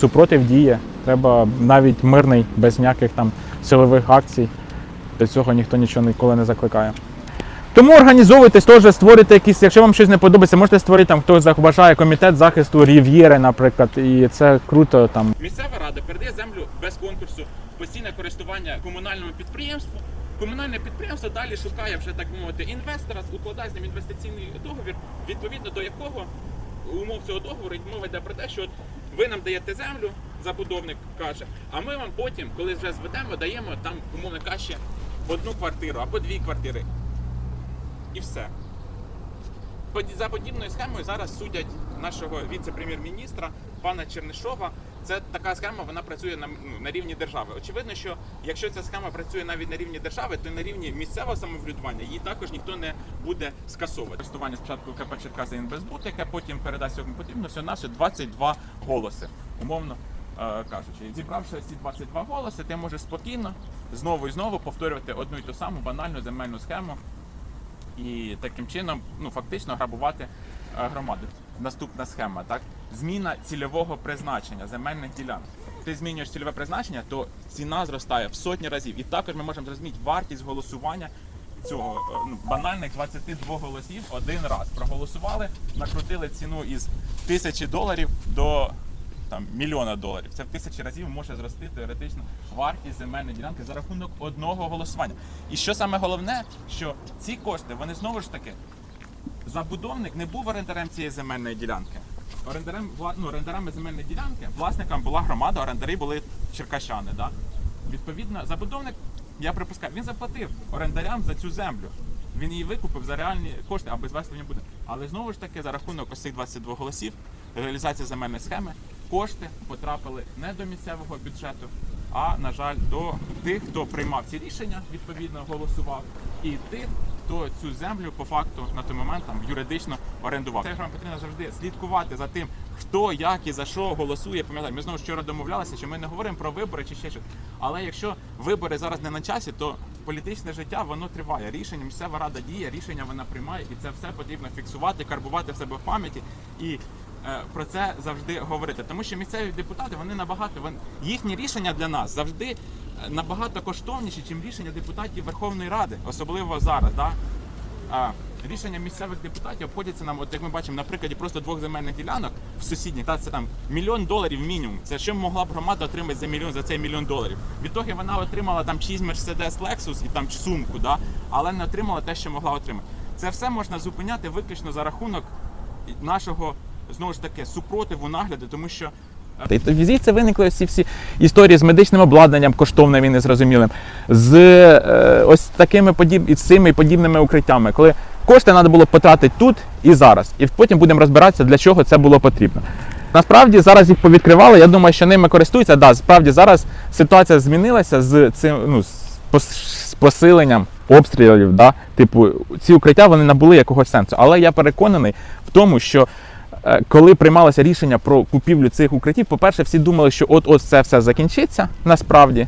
супротив діє. Треба навіть мирний, без ніяких там силових акцій. До цього ніхто нічого ніколи не закликає. Тому організовуйтесь теж, створюйте якісь, якщо вам щось не подобається, можете створити там, хтось забажає комітет захисту Рів'єри, наприклад, і це круто там. Місцева рада передає землю без конкурсу, постійне користування комунальному підприємству. Комунальне підприємство далі шукає вже так мовити інвестора, укладає з ним інвестиційний договір, відповідно до якого умов цього договору мова йде про те, що ви нам даєте землю, забудовник каже, а ми вам потім, коли вже зведемо, даємо там, умовно кажучи, одну квартиру або дві квартири. І все. За подібною схемою зараз судять нашого віце-прем'єр-міністра пана Чернишова. Це така схема, вона працює на, ну, на рівні держави. Очевидно, що якщо ця схема працює навіть на рівні держави, то на рівні місцевого самоврядування її також ніхто не буде скасовувати. Користування спочатку КП Черкаси Інвестбуд, яке потім передасть кому потрібно, все наше 22 голоси, умовно е, кажучи. Зібравши ці 22 голоси, ти можеш спокійно знову і знову повторювати одну і ту саму банальну земельну схему і таким чином ну фактично грабувати е, громаду. Наступна схема, так зміна цільового призначення земельних ділянок. Ти змінюєш цільове призначення, то ціна зростає в сотні разів. І також ми можемо зрозуміти вартість голосування цього е, ну, банальних 22 голосів один раз. Проголосували, накрутили ціну із тисячі доларів до там мільйона доларів. Це в тисячі разів може зрости теоретично вартість земельної ділянки за рахунок одного голосування. І що саме головне, що ці кошти, вони знову ж таки, забудовник не був орендарем цієї земельної ділянки. Орендарем, ну, орендарами земельної ділянки власникам була громада, орендарі були черкащани. Да? Відповідно, забудовник, я припускаю, він заплатив орендарям за цю землю. Він її викупив за реальні кошти, а без вас не буде. Але знову ж таки, за рахунок ось цих 22 голосів, реалізація земельної схеми, кошти потрапили не до місцевого бюджету, а на жаль, до тих, хто приймав ці рішення, відповідно голосував, і тих, хто цю землю по факту на той момент там юридично орендував. Це вам потрібно завжди слідкувати за тим, хто як і за що голосує. Пам'ятаю, ми знову вчора домовлялися, що ми не говоримо про вибори чи ще щось. Але якщо вибори зараз не на часі, то політичне життя воно триває. Рішення місцева рада діє, рішення вона приймає, і це все потрібно фіксувати, карбувати в себе в пам'яті і. е, Про це завжди говорити, тому що місцеві депутати вони набагато вони, їхні рішення для нас завжди набагато коштовніші, ніж рішення депутатів Верховної Ради, особливо зараз. Да? Рішення місцевих депутатів обходяться нам, от як ми бачимо, на прикладі просто двох земельних ділянок в сусідніх, та це там мільйон доларів мінімум. Це що могла б громада отримати за мільйон за цей мільйон доларів. Відтоді вона отримала там чийсь Mercedes Lexus і там сумку, да? але не отримала те, що могла отримати. Це все можна зупиняти виключно за рахунок нашого знову ж таки супротиву нагляду, тому що І тоді звідси виникли ці всі історії з медичним обладнанням коштовним і незрозумілим, з е, ось такими подіб... і цими подібними укриттями, коли кошти треба було потратити тут і зараз. І потім будемо розбиратися, для чого це було потрібно. Насправді зараз їх повідкривали. Я думаю, що ними користуються. Да, справді зараз ситуація змінилася з цим ну, з посиленням обстрілів. Да? Типу, ці укриття вони набули якогось сенсу. Але я переконаний в тому, що коли приймалося рішення про купівлю цих укриттів, по-перше, всі думали, що от-от це все закінчиться насправді,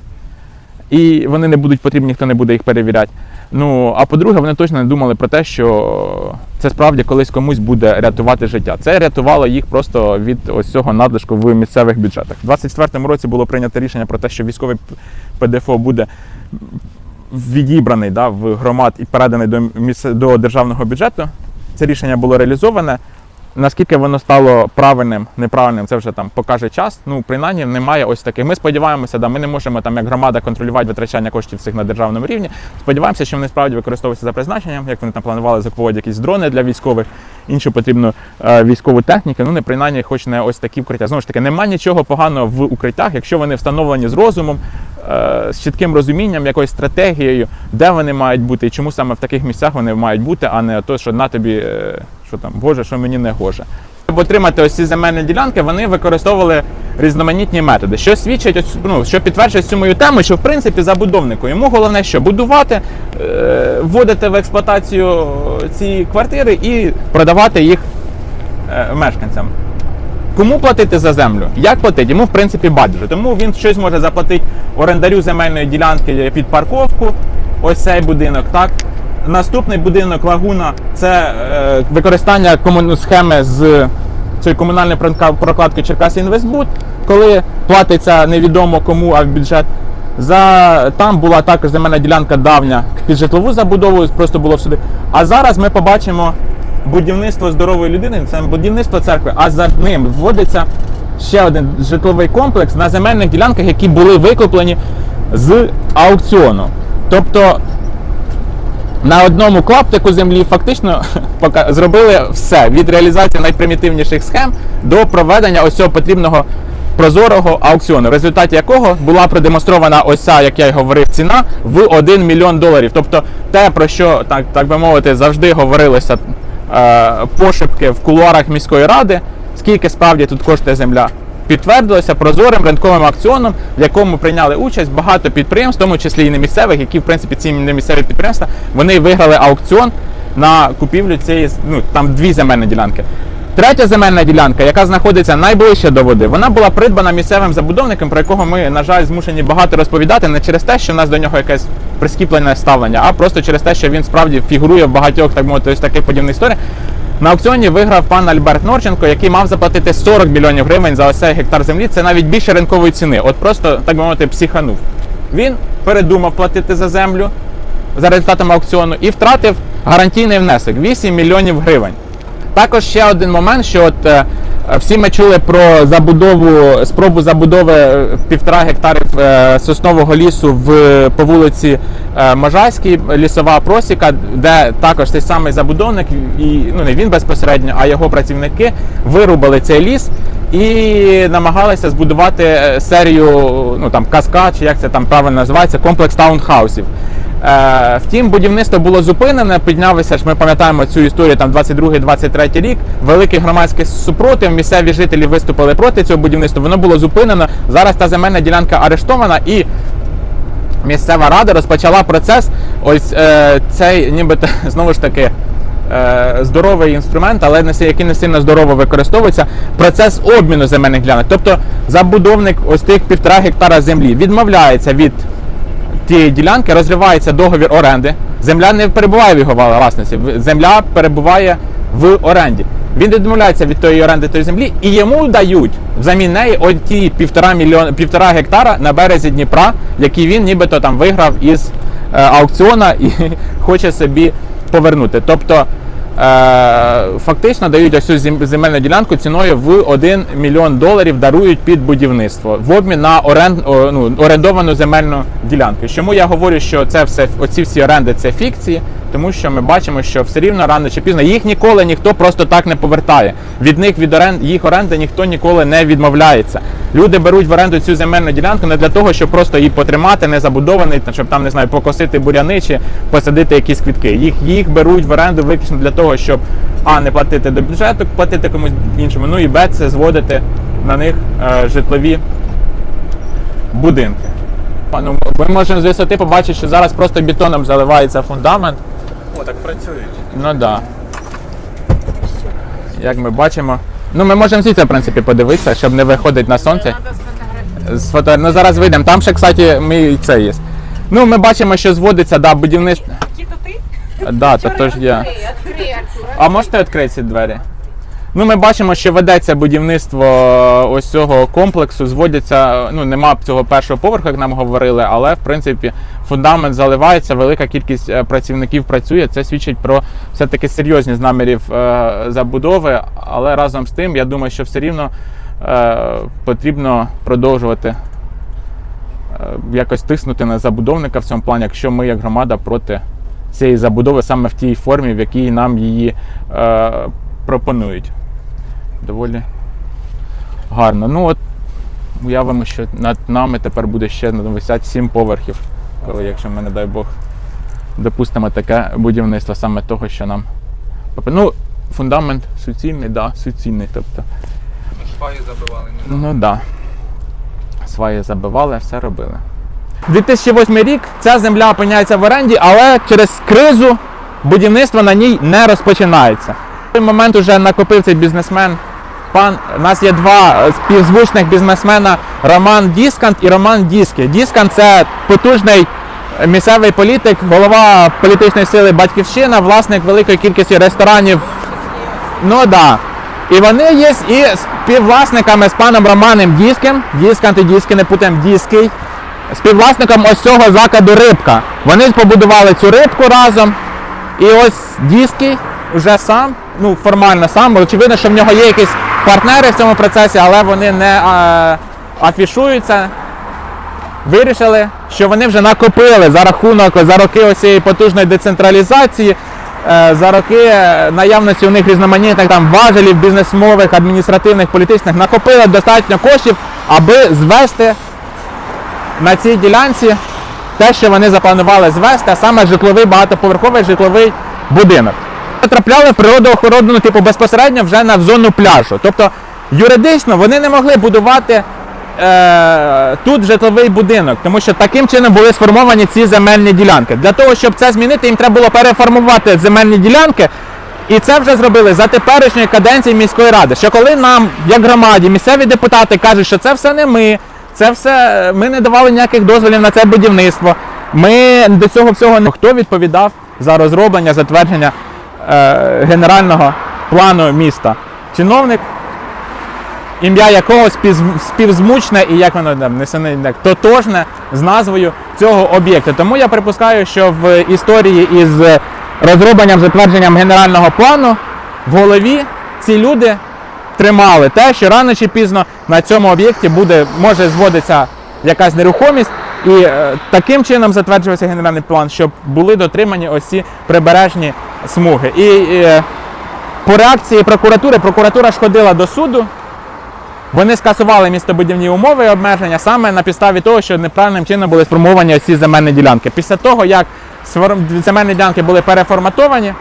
і вони не будуть потрібні, ніхто не буде їх перевіряти. Ну, а по-друге, вони точно не думали про те, що це справді колись комусь буде рятувати життя. Це рятувало їх просто від ось цього надлишку в місцевих бюджетах. У 2024 році було прийнято рішення про те, що військовий ПДФО буде відібраний да, в громад і переданий до, місце- до державного бюджету. Це рішення було реалізоване. Наскільки воно стало правильним, неправильним, це вже там покаже час. Ну, принаймні, немає ось таких. Ми сподіваємося, да, ми не можемо там як громада контролювати витрачання коштів цих на державному рівні. Сподіваємося, що вони справді використовуються за призначенням, як вони там планували закупувати якісь дрони для військових, іншу потрібну е, військову техніку. Ну, не принаймні, хоч не ось такі вкриття. Знову ж таки, немає нічого поганого в укриттях, якщо вони встановлені з розумом, е, з чітким розумінням, якоюсь стратегією, де вони мають бути і чому саме в таких місцях вони мають бути, а не то, що на тобі, е, що там, Боже, що мені не гоже. Щоб отримати ось ці земельні ділянки, вони використовували різноманітні методи, що свідчить, ось, ну, що підтверджує цю мою тему, що в принципі забудовнику йому головне, що будувати, е, вводити в експлуатацію ці квартири і продавати їх е, мешканцям. Кому платити за землю? Як платити? Йому в принципі байдуже. Тому він щось може заплатити орендарю земельної ділянки під парковку. Ось цей будинок, так. Наступний будинок Лагуна це е, використання комуну схеми з цієї комунальної прокладки Черкаси Інвестбуд, коли платиться невідомо кому, а в бюджет. За там була також земельна ділянка давня під житлову забудову, просто було всюди. А зараз ми побачимо будівництво здорової людини, це будівництво церкви, а за ним вводиться ще один житловий комплекс на земельних ділянках, які були викуплені з аукціону. Тобто на одному клаптику землі фактично зробили все від реалізації найпримітивніших схем до проведення ось цього потрібного прозорого аукціону, в результаті якого була продемонстрована ось ця, як я й говорив, ціна в 1 мільйон доларів. Тобто те, про що так, так би мовити, завжди говорилося е, пошепки в кулуарах міської ради, скільки справді тут коштує земля. Підтвердилося прозорим ринковим аукціоном, в якому прийняли участь багато підприємств, в тому числі і не місцевих, які в принципі ці немісцеві підприємства вони виграли аукціон на купівлю цієї ну там дві земельні ділянки. Третя земельна ділянка, яка знаходиться найближче до води, вона була придбана місцевим забудовником, про якого ми, на жаль, змушені багато розповідати, не через те, що в нас до нього якесь прискіплене ставлення, а просто через те, що він справді фігурує в багатьох так мовити ось таких подібних історіях. На аукціоні виграв пан Альберт Норченко, який мав заплатити 40 мільйонів гривень за ось цей гектар землі. Це навіть більше ринкової ціни. От просто так би мовити, психанув. Він передумав платити за землю за результатами аукціону і втратив гарантійний внесок 8 мільйонів гривень. Також ще один момент, що от е, всі ми чули про забудову, спробу забудови е, півтора гектарів е, соснового лісу в по вулиці е, Можайській, лісова просіка, де також цей самий забудовник і ну не він безпосередньо, а його працівники вирубали цей ліс і намагалися збудувати серію ну там каскад, чи як це там правильно називається, комплекс таунхаусів. Е, Втім, будівництво було зупинене, піднялися ж. Ми пам'ятаємо цю історію там 22-23 рік. Великий громадський супротив. Місцеві жителі виступили проти цього будівництва. Воно було зупинено. Зараз та земельна ділянка арештована і. Місцева рада розпочала процес. Ось е, цей, нібито знову ж таки. е, Здоровий інструмент, але не який не сильно здорово використовується. Процес обміну земельних ділянок. Тобто забудовник ось тих півтора гектара землі відмовляється від тієї ділянки розривається договір оренди. Земля не перебуває в його власності, земля перебуває в оренді. Він відмовляється від тої оренди тої землі і йому дають взамін неї оті півтора мільйон, півтора гектара на березі Дніпра, які він нібито там виграв із е, аукціона і хоче собі повернути. Тобто фактично дають ось цю земельну ділянку ціною в 1 мільйон доларів дарують під будівництво в обмін на орен, ну, орендовану земельну ділянку. Чому я говорю, що це все оці всі оренди це фікції? Тому що ми бачимо, що все рівно рано чи пізно їх ніколи ніхто просто так не повертає. Від них від орен, їх оренди ніхто ніколи не відмовляється. Люди беруть в оренду цю земельну ділянку не для того, щоб просто її потримати, не забудований, щоб там не знаю, покосити буряни чи посадити якісь квітки. Їх їх беруть в оренду виключно для того, щоб а не платити до бюджету, платити комусь іншому. Ну і б це зводити на них е, житлові будинки. Ну, ми можемо з висоти побачити, що зараз просто бетоном заливається фундамент. О, так працюють. Ну так. Да. Як ми бачимо. Ну, ми можемо звідси, в принципі, подивитися, щоб не виходити на сонце. З фото... Ну, зараз вийдемо. Там ще, кстати, ми це є. Ну, ми бачимо, що зводиться, да, будівництво. Кіто ти? Да, то, то ж я. А можете відкрити ці двері? Ну, ми бачимо, що ведеться будівництво ось цього комплексу. Зводяться, ну нема цього першого поверху, як нам говорили, але в принципі фундамент заливається, велика кількість е, працівників працює. Це свідчить про все-таки серйозність намірів е, забудови. Але разом з тим, я думаю, що все рівно е, потрібно продовжувати е, якось тиснути на забудовника в цьому плані, якщо ми як громада проти цієї забудови саме в тій формі, в якій нам її е, пропонують. Доволі гарно. Ну от уявимо, що над нами тепер буде ще висять 7 поверхів, коли, якщо ми, не дай Бог, допустимо таке будівництво саме того, що нам. Ну, фундамент суцільний, да, суцільний. Тобто, Шпаги забивали. Не ну так. Да. Сваї забивали, все робили. 2008 рік ця земля опиняється в оренді, але через кризу будівництво на ній не розпочинається. В той момент вже накопив цей бізнесмен. Пан, у нас є два е, співзвучних бізнесмена Роман Діскант і Роман Діскі. Діскант це потужний е, місцевий політик, голова політичної сили Батьківщина, власник великої кількості ресторанів Ну да. І вони є і співвласниками з паном Романом Діским, Діск антидіски, не путаємо Діский, співвласником ось цього закладу рибка. Вони побудували цю рибку разом. І ось Діский вже сам, ну формально сам, очевидно, що в нього є якісь партнери в цьому процесі, але вони не а, афішуються. Вирішили, що вони вже накопили за рахунок за роки цієї потужної децентралізації, е, за роки е, наявності у них різноманітних там важелів, бізнесмових, адміністративних, політичних, накопили достатньо коштів, аби звести на цій ділянці те, що вони запланували звести, а саме житловий багатоповерховий житловий будинок. Потрапляли в природоохоронну типу безпосередньо вже на зону пляжу. Тобто юридично вони не могли будувати е, тут житловий будинок, тому що таким чином були сформовані ці земельні ділянки. Для того, щоб це змінити, їм треба було переформувати земельні ділянки. І це вже зробили за теперішньої каденції міської ради. Що коли нам, як громаді, місцеві депутати кажуть, що це все не ми, це все ми не давали ніяких дозволів на це будівництво. Ми до цього всього не хто відповідав за розроблення, затвердження е, генерального плану міста. Чиновник, ім'я якого спів- співзвучне і як воно там несене як тотожне з назвою цього об'єкту. Тому я припускаю, що в історії із розробленням затвердженням генерального плану в голові ці люди тримали те, що рано чи пізно на цьому об'єкті буде може зводитися якась нерухомість, і е, таким чином затверджувався генеральний план, щоб були дотримані ось ці прибережні смуги. І е, по реакції прокуратури, прокуратура ж ходила до суду. Вони скасували містобудівні умови і обмеження саме на підставі того, що неправильним чином були сформовані ці земельні ділянки. Після того, як земельні ділянки були переформатовані,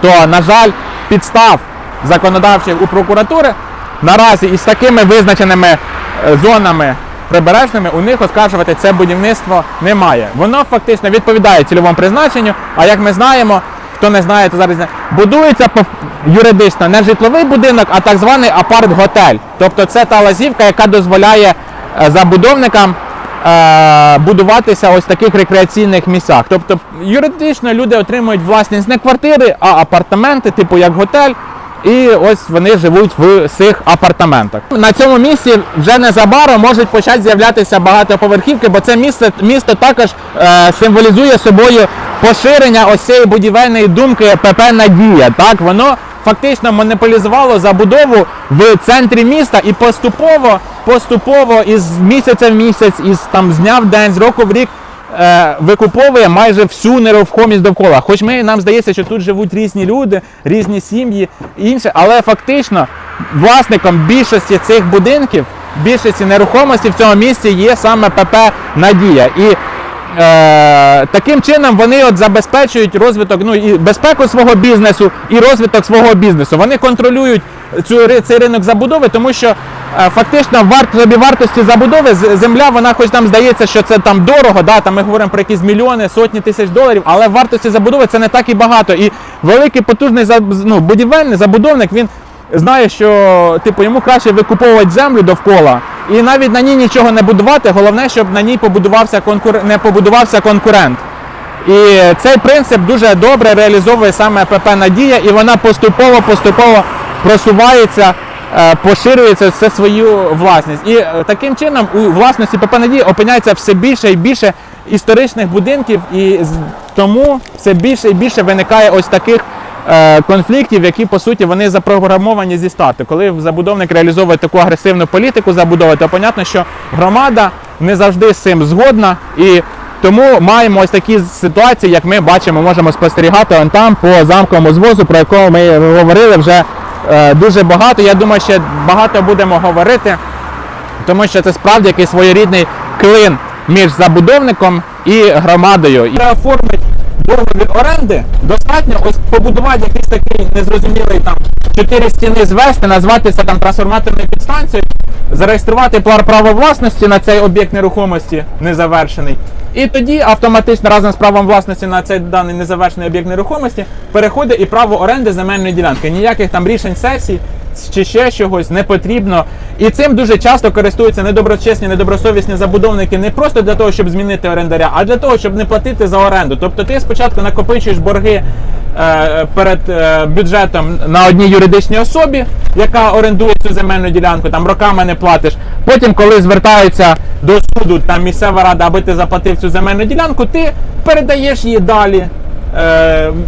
то, на жаль, підстав законодавчих у прокуратури наразі із такими визначеними е, зонами прибережними у них оскаржувати це будівництво немає. Воно фактично відповідає цільовому призначенню, а як ми знаємо, хто не знає, то зараз будується юридично не житловий будинок, а так званий апарт-готель. Тобто це та лазівка, яка дозволяє е, забудовникам е, будуватися ось таких рекреаційних місцях. Тобто юридично люди отримують власність не квартири, а апартаменти, типу як готель. І ось вони живуть в цих апартаментах. На цьому місці вже незабаром можуть почати з'являтися багатоповерхівки, бо це місце місто також е, символізує собою поширення ось цієї будівельної думки ПП Надія. Так воно фактично монополізувало забудову в центрі міста і поступово, поступово із місяця в місяць, із там з дня в день, з року в рік викуповує майже всю нерухомість довкола. Хоч ми нам здається, що тут живуть різні люди, різні сім'ї інше, але фактично власником більшості цих будинків, більшості нерухомості в цьому місці є саме ПП Надія. І Е, таким чином вони от забезпечують розвиток, ну і безпеку свого бізнесу, і розвиток свого бізнесу. Вони контролюють цю цей ринок забудови, тому що е, фактично варт собі вартості забудови земля, вона хоч там здається, що це там дорого, да, там ми говоримо про якісь мільйони, сотні тисяч доларів, але в вартості забудови це не так і багато. І великий потужний ну, будівельний забудовник він знає, що типу йому краще викуповувати землю довкола. І навіть на ній нічого не будувати, головне, щоб на ній побудувався конкур... не побудувався конкурент. І цей принцип дуже добре реалізовує саме ПП Надія, і вона поступово поступово просувається, е, поширюється все свою власність. І е, таким чином у власності ПП Надія опиняється все більше і більше історичних будинків, і тому все більше і більше виникає ось таких конфліктів, які по суті вони запрограмовані зі старту. Коли забудовник реалізовує таку агресивну політику забудови, то понятно, що громада не завжди з цим згодна і. Тому маємо ось такі ситуації, як ми бачимо, можемо спостерігати он там по замковому звозу, про якого ми говорили вже е, дуже багато. Я думаю, ще багато будемо говорити, тому що це справді якийсь своєрідний клин між забудовником і громадою. І оформити договір оренди достатньо ось побудувати якийсь такий незрозумілий там чотири стіни звести, назвати це там трансформаторною підстанцією, зареєструвати пла- право власності на цей об'єкт нерухомості незавершений. І тоді автоматично разом з правом власності на цей даний незавершений об'єкт нерухомості переходить і право оренди земельної ділянки. Ніяких там рішень сесій. Чи ще чогось не потрібно. І цим дуже часто користуються недоброчесні, недобросовісні забудовники не просто для того, щоб змінити орендаря, а для того, щоб не платити за оренду. Тобто ти спочатку накопичуєш борги е, перед е, бюджетом на одній юридичній особі, яка орендує цю земельну ділянку, там роками не платиш. Потім, коли звертаються до суду, там місцева рада, аби ти заплатив цю земельну ділянку, ти передаєш її далі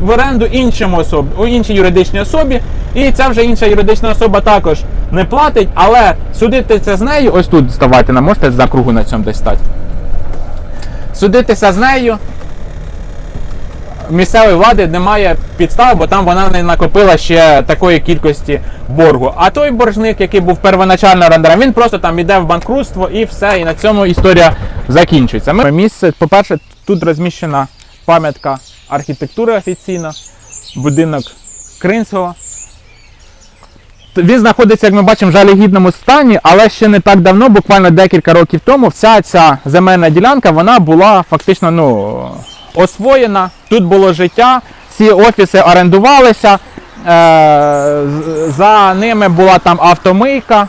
в оренду іншому особі, у іншій юридичній особі, і ця вже інша юридична особа також не платить, але судитися з нею, ось тут ставайте, на можете за кругу на цьому десь стати. Судитися з нею місцевої влади немає підстав, бо там вона не накопила ще такої кількості боргу. А той боржник, який був первоначально орендарем, він просто там іде в банкрутство і все, і на цьому історія закінчується. Ми місце, по-перше, тут розміщена пам'ятка архітектури офіційна, будинок Кринського. Він знаходиться, як ми бачимо, в жалюгідному стані, але ще не так давно, буквально декілька років тому, вся ця земельна ділянка вона була фактично ну, освоєна. Тут було життя, ці офіси орендувалися, е, за ними була там автомийка.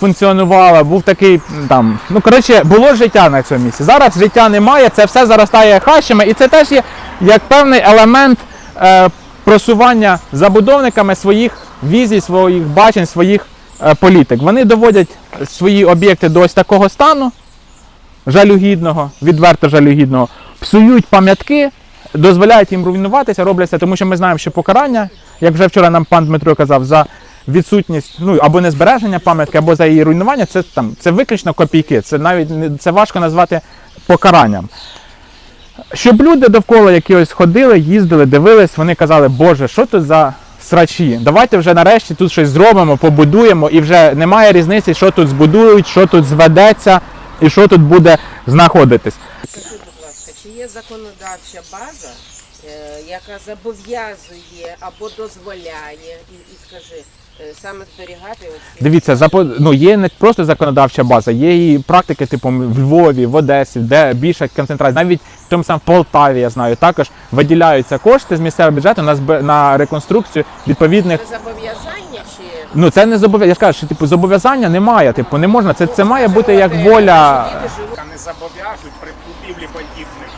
Функціонувала, був такий там. Ну коротше, було життя на цьому місці. Зараз життя немає, це все заростає хащами, і це теж є як певний елемент е, просування забудовниками своїх візій, своїх бачень, своїх е, політик. Вони доводять свої об'єкти до ось такого стану жалюгідного, відверто жалюгідного, псують пам'ятки, дозволяють їм руйнуватися, роблять це, тому що ми знаємо, що покарання, як вже вчора нам пан Дмитро казав, за відсутність, ну або не збереження пам'ятки, або за її руйнування, це там це виключно копійки. Це навіть це важко назвати покаранням. Щоб люди довкола якихось ходили, їздили, дивились, вони казали, Боже, що тут за срачі? Давайте вже нарешті тут щось зробимо, побудуємо, і вже немає різниці, що тут збудують, що тут зведеться і що тут буде знаходитись. Скажи, будь ласка, чи є законодавча база, е, яка зобов'язує або дозволяє, і, і скажи, саме зберігати Дивіться, запо- ну, є не просто законодавча база, є і практики, типу в Львові, в Одесі, де більша концентрація, навіть в тому самому Полтаві, я знаю, також виділяються кошти з місцевого бюджету на збе- на реконструкцію відповідних. Це зобов'язання чи Ну це не зобов'язання. Я ж кажу, що типу зобов'язання немає. Типу, не можна. Це, це має бути як воля. не зобов'яжуть при купівлі подібних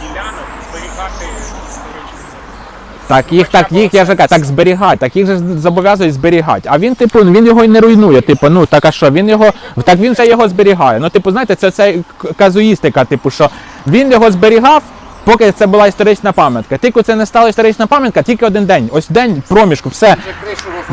ділянок зберігати історичні забудови. Так, їх так, їх я ж кажу, так зберігати, так їх же зобов'язують зберігати. А він, типу, він його й не руйнує. Типу, ну так а що? Він його так він же його зберігає. Ну, типу, знаєте, це, це казуїстика, типу, що він його зберігав. Поки це була історична пам'ятка. Тільки це не стала історична пам'ятка, тільки один день. Ось день проміжку, все.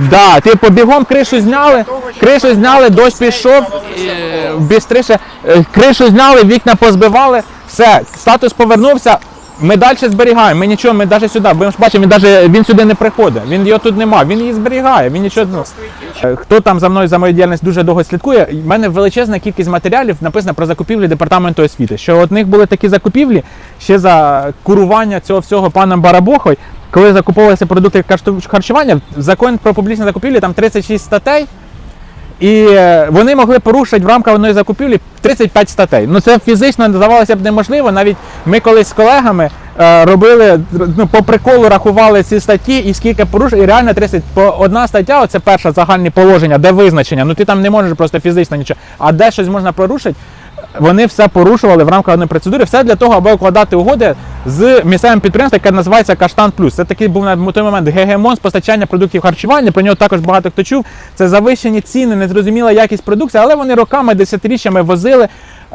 Да, типу, бігом кришу зняли, кришу зняли, дощ пішов, е, бістріше, е, кришу зняли, вікна позбивали, все, статус повернувся. Ми далі зберігаємо. Ми нічого, ми навіть сюди, бо ми ж бачимо, він, даже, він сюди не приходить. Він його тут нема, він її зберігає. Він нічого. Ну, Е, хто там за мною за мою діяльність дуже довго слідкує, в мене величезна кількість матеріалів написано про закупівлі департаменту освіти. Що от них були такі закупівлі ще за курування цього всього паном Барабохой, коли закуповувалися продукти харчу- харчування, закон про публічні закупівлі там 36 статей. І е, вони могли порушити в рамках одної закупівлі 35 статей. Ну це фізично здавалося б неможливо. Навіть ми колись з колегами е, робили ну, по приколу рахували ці статті і скільки порушень, і реально 30. По одна стаття, оце перше загальне положення, де визначення. Ну ти там не можеш просто фізично нічого. А де щось можна порушити, вони все порушували в рамках одної процедури, все для того, аби укладати угоди з місцевим підприємством, яке називається Каштан Плюс. Це такий був на той момент гегемон з постачання продуктів харчування. Про нього також багато хто чув. Це завищені ціни, незрозуміла якість продукції, але вони роками, десятиріччями возили.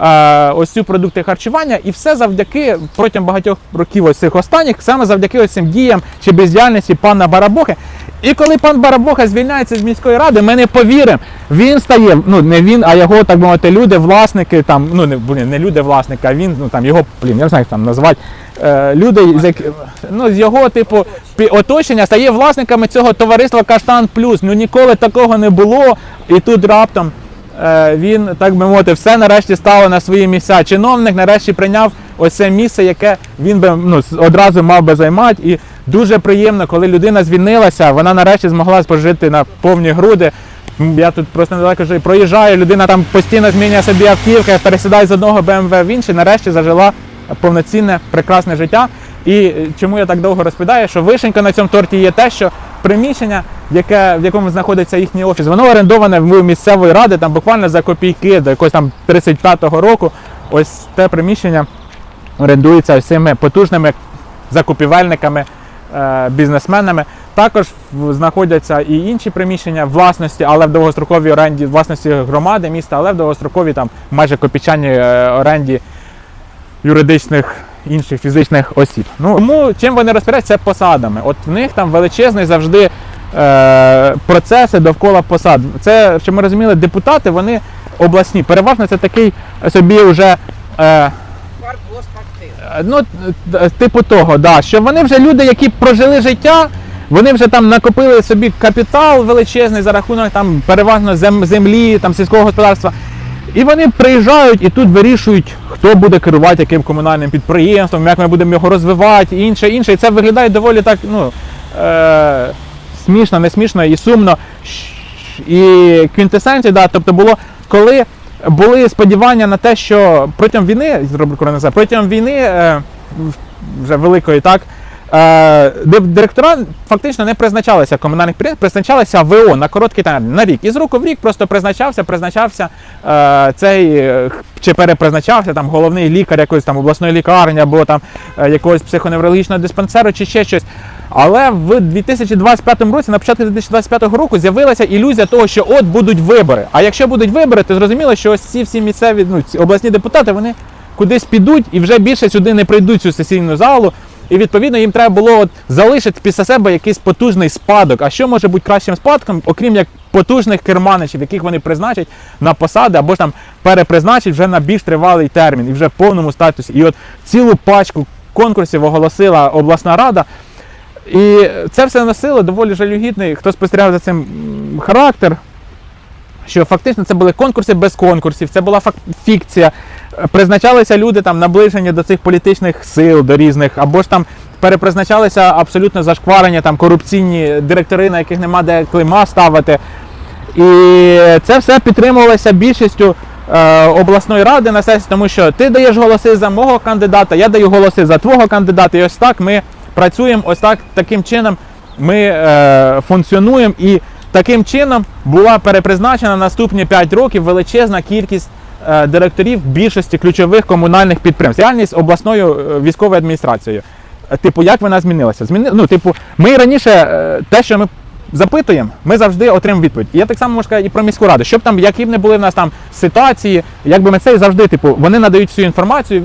е, Ось цю продукти харчування, і все завдяки протягом багатьох років ось цих останніх, саме завдяки ось цим діям чи бездіяльності пана Барабохи. І коли пан Барабоха звільняється з міської ради, ми не повіримо. Він стає, ну не він, а його, так би мовити, люди, власники, там, ну не, блін, не люди власники, а він, ну там його, блін, я не знаю, як там назвати. Е, люди, з, як- ну, з його, типу, оточення стає власниками цього товариства Каштан Плюс. Ну ніколи такого не було. І тут раптом він, так би мовити, все нарешті стало на свої місця. Чиновник нарешті прийняв ось це місце, яке він би ну, одразу мав би займати. І дуже приємно, коли людина звільнилася, вона нарешті змогла спожити на повні груди. Я тут просто недалеко живу, проїжджаю, людина там постійно змінює собі автівки, пересідає з одного БМВ в інший, нарешті зажила повноцінне, прекрасне життя. І е, чому я так довго розповідаю, що вишенька на цьому торті є те, що приміщення, яке, в якому знаходиться їхній офіс, воно орендоване в місцевої ради там буквально за копійки до якогось там 35-го року. Ось те приміщення орендується цими потужними закупівельниками, е, бізнесменами. Також знаходяться і інші приміщення власності, але в довгостроковій оренді власності громади міста, але в довгостроковій там майже копійчаній е, оренді юридичних інших фізичних осіб. Ну тому чим вони розпоряджаються, це посадами. От в них там величезний завжди е, процеси довкола посад. Це, щоб ми розуміли, депутати вони обласні. Переважно це такий собі вже. Е, госпактив. Е, Ну, типу того, да, що вони вже люди, які прожили життя, вони вже там накопили собі капітал величезний за рахунок там переважно землі, там сільського господарства. І вони приїжджають і тут вирішують, хто буде керувати яким комунальним підприємством, як ми будемо його розвивати, і інше, інше. І це виглядає доволі так, ну, е, смішно, не смішно і сумно. І квінтесенція, да, тобто було, коли були сподівання на те, що протягом війни, протягом війни е, вже великої, так. Е, директора фактично не призначалися комунальних підприємств, призначалися ВО на короткий термін, на рік. І з року в рік просто призначався, призначався е, цей е, чи перепризначався там головний лікар якоїсь там обласної лікарні або там якогось психоневрологічного диспансеру чи ще щось. Але в 2025 році, на початку 2025 року, з'явилася ілюзія того, що от будуть вибори. А якщо будуть вибори, то зрозуміло, що ось ці всі місцеві ну, ці обласні депутати вони кудись підуть і вже більше сюди не прийдуть цю сесійну залу. І відповідно їм треба було от залишити після себе якийсь потужний спадок. А що може бути кращим спадком, окрім як потужних керманичів, яких вони призначать на посади або ж там перепризначать вже на більш тривалий термін і вже в повному статусі. І от цілу пачку конкурсів оголосила обласна рада. І це все носило доволі жалюгідний, хто спостерігав за цим характер. Що фактично це були конкурси без конкурсів, це була фікція. Призначалися люди там наближені до цих політичних сил, до різних, або ж там перепризначалися абсолютно зашкварені там корупційні директори, на яких нема де клейма ставити. І це все підтримувалося більшістю е, обласної ради на сесії, тому що ти даєш голоси за мого кандидата, я даю голоси за твого кандидата. І ось так ми працюємо, ось так таким чином ми е, функціонуємо. І таким чином була перепризначена наступні 5 років величезна кількість е, директорів більшості ключових комунальних підприємств. Реальність обласною е, військовою адміністрацією. Е, Типу, як вона змінилася? Зміни... Ну, типу, ми раніше те, що ми запитуємо, ми завжди отримаємо відповідь. І я так само можу сказати і про міську раду. Щоб там, які б не були в нас там ситуації, якби ми це завжди, типу, вони надають всю інформацію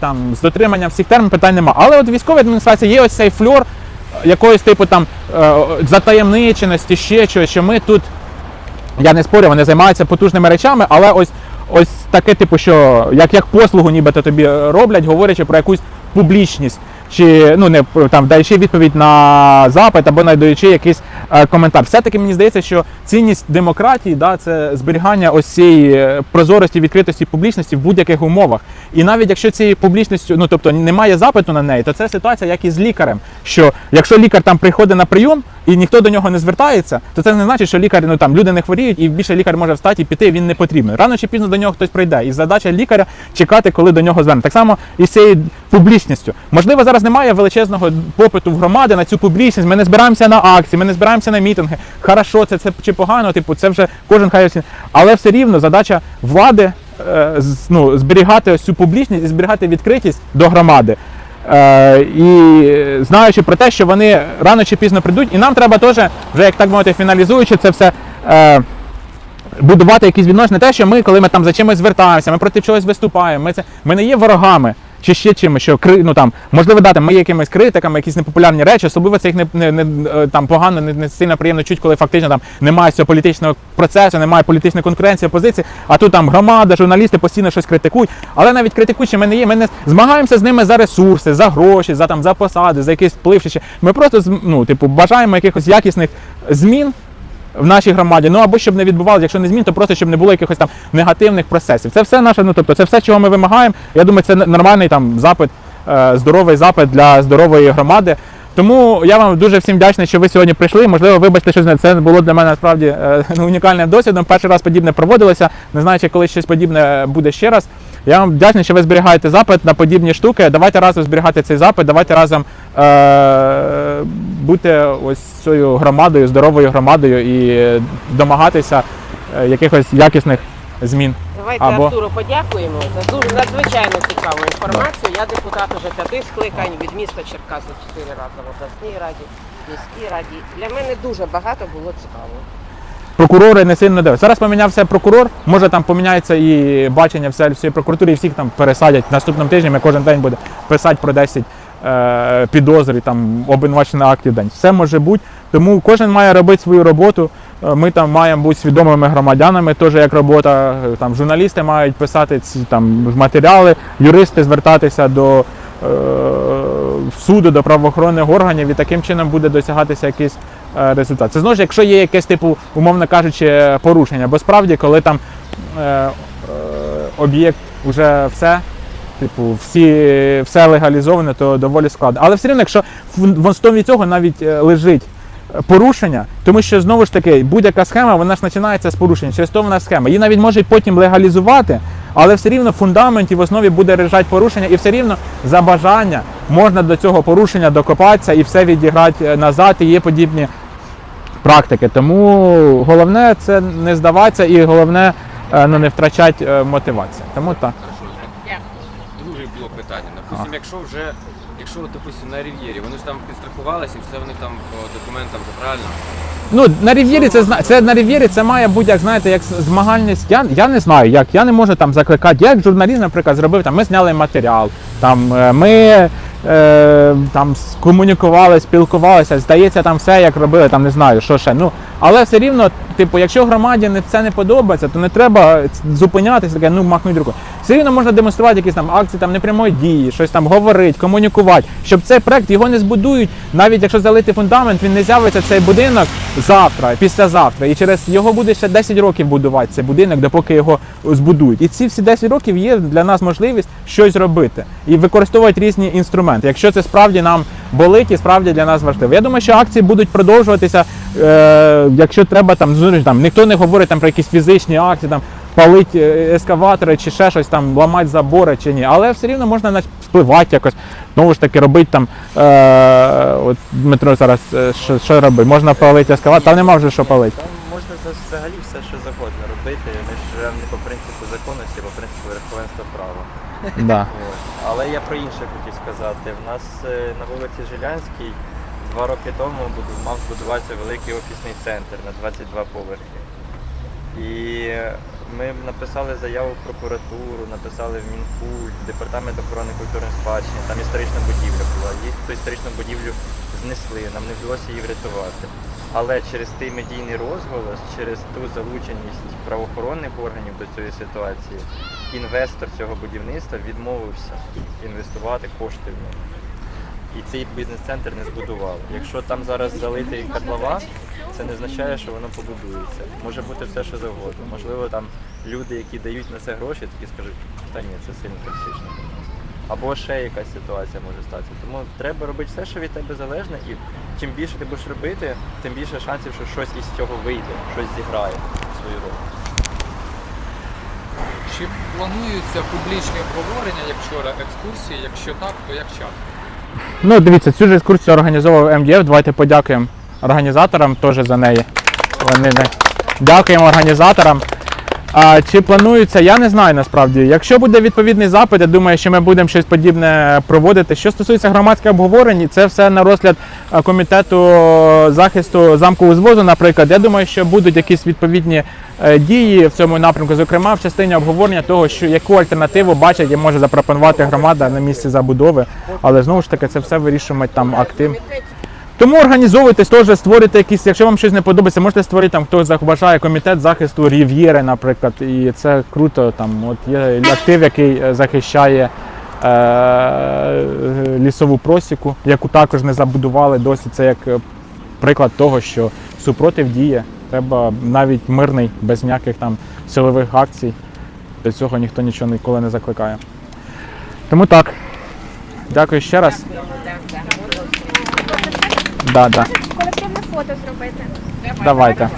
там з дотриманням всіх термінів, питань нема. Але от військова адміністрація є ось цей фльор якоїсь типу там е, затаємниченості, ще чогось, що ми тут я не спорю, вони займаються потужними речами, але ось ось таке, типу, що як, як послугу нібито тобі роблять, говорячи про якусь публічність. Чи ну не там даючи відповідь на запит або надаючи якийсь е, коментар. Все-таки мені здається, що цінність демократії да, це зберігання ось цієї е, прозорості, відкритості, публічності в будь-яких умовах. І навіть якщо цієї публічністю, ну тобто немає запиту на неї, то це ситуація, як і з лікарем. Що якщо лікар там приходить на прийом і ніхто до нього не звертається, то це не значить, що лікар, ну там люди не хворіють, і більше лікар може встати і піти, він не потрібен. Рано чи пізно до нього хтось прийде. І задача лікаря чекати, коли до нього звернуть. Так само і з цією публічністю. Можливо, зараз немає величезного попиту в громади на цю публічність. Ми не збираємося на акції, ми не збираємося на мітинги. Хорошо, це, це чи погано, типу, це вже кожен хай. оцінює. Але все рівно задача влади е, ну, зберігати ось цю публічність і зберігати відкритість до громади. Е, і знаючи про те, що вони рано чи пізно прийдуть, і нам треба теж, вже як так мовити, фіналізуючи це все. Е, будувати якісь відносини, те, що ми, коли ми там за чимось звертаємося, ми проти чогось виступаємо, ми це ми не є ворогами. Чи ще чимось, що ну там можливо, да, там ми якимись критиками, якісь непопулярні речі, особливо це їх не, не, не е, там погано, не, не сильно приємно чуть, коли фактично там немає цього політичного процесу, немає політичної конкуренції, опозиції, а тут там громада, журналісти постійно щось критикують. Але навіть критикуючи, ми не є, ми не змагаємося з ними за ресурси, за гроші, за там за посади, за якийсь вплив. чи ще. Ми просто ну, типу, бажаємо якихось якісних змін в нашій громаді. Ну або щоб не відбувалося, якщо не змін, то просто щоб не було якихось там негативних процесів. Це все наше, ну тобто, це все, чого ми вимагаємо. Я думаю, це нормальний там запит, е, здоровий запит для здорової громади. Тому я вам дуже всім вдячний, що ви сьогодні прийшли. Можливо, вибачте, що це було для мене насправді е, унікальним досвідом. Перший раз подібне проводилося. Не знаю, чи коли щось подібне буде ще раз. Я вам вдячний, що ви зберігаєте запит на подібні штуки. Давайте разом зберігати цей запит, давайте разом е- бути ось цією громадою, здоровою громадою і домагатися е, якихось якісних змін. Давайте Або- Артуру подякуємо за дуже надзвичайно цікаву інформацію. Я депутат уже п'яти скликань від міста Черкаси чотири рази в обласній раді, міській раді. Для мене дуже багато було цікаво. Прокурори не сильно дивляться. Зараз помінявся прокурор, може там поміняється і бачення всієї прокуратури, і всіх там пересадять. Наступним тижнем я кожен день буде писати про 10 е, підозр там обвинувачених актів день. Все може бути. Тому кожен має робити свою роботу. Е, Ми там маємо бути свідомими громадянами, теж як робота. Е, Там журналісти мають писати ці там матеріали, юристи звертатися до е, суду, до правоохоронних органів, і таким чином буде досягатися якийсь результат. Це знову ж, якщо є якесь типу, умовно кажучи, порушення. Бо справді, коли там е, е, об'єкт вже все. Типу, всі, все легалізоване, то доволі складно. Але все рівно, якщо в, основі цього навіть е, лежить е, порушення, тому що знову ж таки будь-яка схема вона ж починається з порушення. Через то вона схема. Її навіть можуть потім легалізувати, але все рівно в фундаменті в основі буде лежать порушення, і все рівно за бажання можна до цього порушення докопатися і все відіграти е, назад. І є подібні практики. Тому головне це не здаватися, і головне е, ну, не втрачати е, мотивацію. Тому так. Друге було питання. Допустим, якщо вже, якщо, допустим, на Рів'єрі, вони ж там підстрахувалися і все вони там по документам правильно. Ну, на Рів'єрі це це на Рів'єрі це має бути, як знаєте, як змагальність. Я, я не знаю, як. Я не можу там закликати. Я як журналіст, наприклад, зробив там, ми зняли матеріал, там е, ми е, там комунікували, спілкувалися. Здається, там все як робили, там не знаю, що ще. Ну, але все рівно, типу, якщо громаді це не подобається, то не треба зупинятися, таке, ну махнуть рукою. Все рівно можна демонструвати якісь там акції там непрямої дії, щось там говорити, комунікувати, щоб цей проект його не збудують, навіть якщо залити фундамент, він не з'явиться цей будинок завтра, післязавтра. І через його буде ще 10 років будувати цей будинок, допоки його збудують. І ці всі 10 років є для нас можливість щось робити і використовувати різні інструменти. Якщо це справді нам болить і справді для нас важливо. Я думаю, що акції будуть продовжуватися. Е, якщо треба там, ну, там ніхто не говорить там про якісь фізичні акції, там палить е, ескаватори чи ще щось там, ламати забори чи ні. Але все рівно можна впливати якось. Знову ж таки, робити там. Е, от Дмитро зараз е, що, що робить? Можна палити ескаватор, там нема вже що палити. Там можна взагалі все, що завгодно робити. Ми ж живемо не по принципу законності, а по принципу верховенства права. Да. Але я про інше хотів сказати. В нас е, на вулиці Жилянській два роки тому мав збудуватися великий офісний центр на 22 поверхи. І ми написали заяву в прокуратуру, написали в Мінкульт, департамент охорони культурної спадщини, там історична будівля була. Їх ту історичну будівлю знесли, нам не вдалося її врятувати. Але через той медійний розголос, через ту залученість правоохоронних органів до цієї ситуації, інвестор цього будівництва відмовився інвестувати кошти в нього. І цей бізнес-центр не збудували. Якщо там зараз залитий котлова, це не означає, що воно побудується. Може бути все, що завгодно. Можливо, там люди, які дають на це гроші, такі скажуть, та ні, це сильно токсично. Для нас». Або ще якась ситуація може статися. Тому треба робити все, що від тебе залежне, і чим більше ти будеш робити, тим більше шансів, що щось із цього вийде, щось зіграє свою роль. Чи плануються публічні обговорення, як вчора, екскурсії? Якщо так, то як часто? Ну, дивіться, цю ж екскурсію організовував МДФ. Давайте подякуємо організаторам теж за неї. Вони не... Дякуємо організаторам. А, чи планується, я не знаю насправді. Якщо буде відповідний запит, я думаю, що ми будемо щось подібне проводити. Що стосується громадських обговорень, це все на розгляд комітету захисту замкового звозу, наприклад. Я думаю, що будуть якісь відповідні е, дії в цьому напрямку, зокрема в частині обговорення того, що яку альтернативу бачить і може запропонувати громада на місці забудови. Але знову ж таки, це все вирішуємо там активно. Тому організовуйтесь, теж створюйте якісь, якщо вам щось не подобається, можете створити там, хто бажає комітет захисту Рів'єри, наприклад. І це круто. Там от є актив, який е, захищає е- лісову просіку, яку також не забудували досі. Це як е, приклад того, що супротив діє. Треба навіть мирний, без ніяких там силових акцій. До цього ніхто нічого ніколи не закликає. Тому так. Дякую ще раз. Да, да. колективне фото зробити. Давайте.